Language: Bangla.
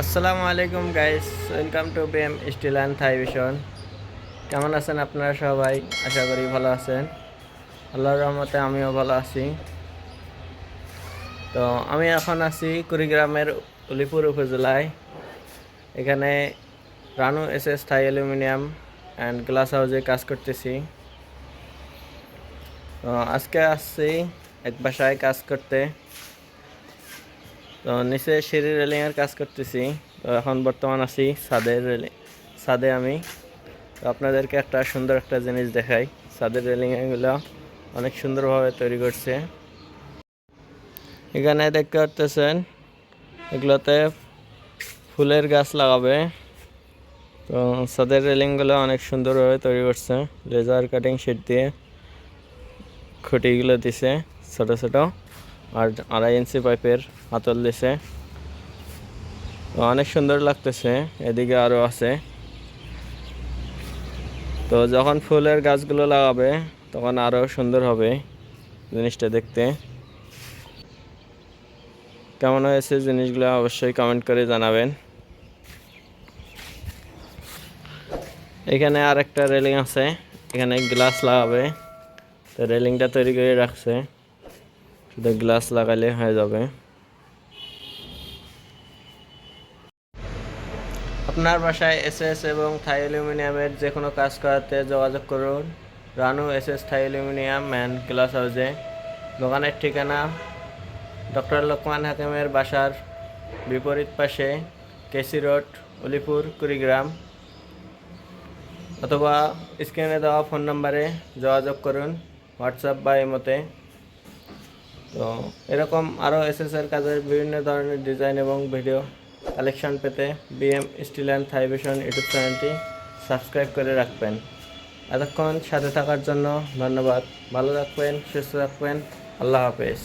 আসসালামু আলাইকুম guys welcome to BM steel and Thai vision কেমন আছেন আপনারা সবাই? আশা করি ভালো আছেন। আল্লাহর রহমতে আমিও ভালো আছি। তো আমি এখন আছি কুড়িগ্রামের উলিপুর উপজেলায়। এখানে Ranu S S Thai aluminium and glass হাউসে কাজ করতেছি। তো আজকে আসছি এক বাসায় কাজ করতে। তো নিচে সিঁড়ি রেলিংয়ের কাজ করতেছি। তো এখন বর্তমান আছি ছাদের রেলিং, ছাদে আমি। তো আপনাদেরকে একটা সুন্দর একটা জিনিস দেখাই। ছাদের রেলিংগুলো অনেক সুন্দরভাবে তৈরি করছে। এখানে দেখতে পারতেছেন, এগুলোতে ফুলের গাছ লাগাবে। তো ছাদের রেলিংগুলো অনেক সুন্দরভাবে তৈরি করছে। লেজার কাটিং শিট দিয়ে খুঁটিগুলো দিছে ছোটো ছোটো। আর আড়াই ইঞ্চি পাইপের হাতল দিছে। অনেক সুন্দর লাগতেছে, এদিকে আরও আছে। তো যখন ফুলের গাছগুলো লাগাবে, তখন আরও সুন্দর হবে জিনিসটা দেখতে। কেমন হয়েছে জিনিসগুলো অবশ্যই কমেন্ট করে জানাবেন। এখানে আর একটা রেলিং আছে, এখানে গ্লাস লাগাবে। তো রেলিংটা তৈরি করে রাখছে। শুধু গ্লাস লাগালে হয়ে যাবে। আপনার বাসায় এসএস এবং থাই অ্যালুমিনিয়ামের যে কোনো কাজ করাতে যোগাযোগ করুন। Ranu SS Thai aluminium and glass হাউসে দোকানের ঠিকানা ডক্টর লোকমান হাকিমের বাসার বিপরীত পাশে কেসি রোড, উলিপুর, কুড়িগ্রাম। অথবা স্ক্রিনে দেওয়া ফোন নম্বরে যোগাযোগ করুন। হোয়াটসঅ্যাপ বা ইমোতে। তো এরকম আরও এসএসের কাজের বিভিন্ন ধরনের ডিজাইন এবং ভিডিও কালেকশন পেতে BM steel and Thai vision YouTube চ্যানেলটি সাবস্ক্রাইব করে রাখবেন। এতক্ষণ সাথে থাকার জন্য ধন্যবাদ। ভালো রাখবেন সুস্থ রাখবেন আল্লাহ হাফেজ।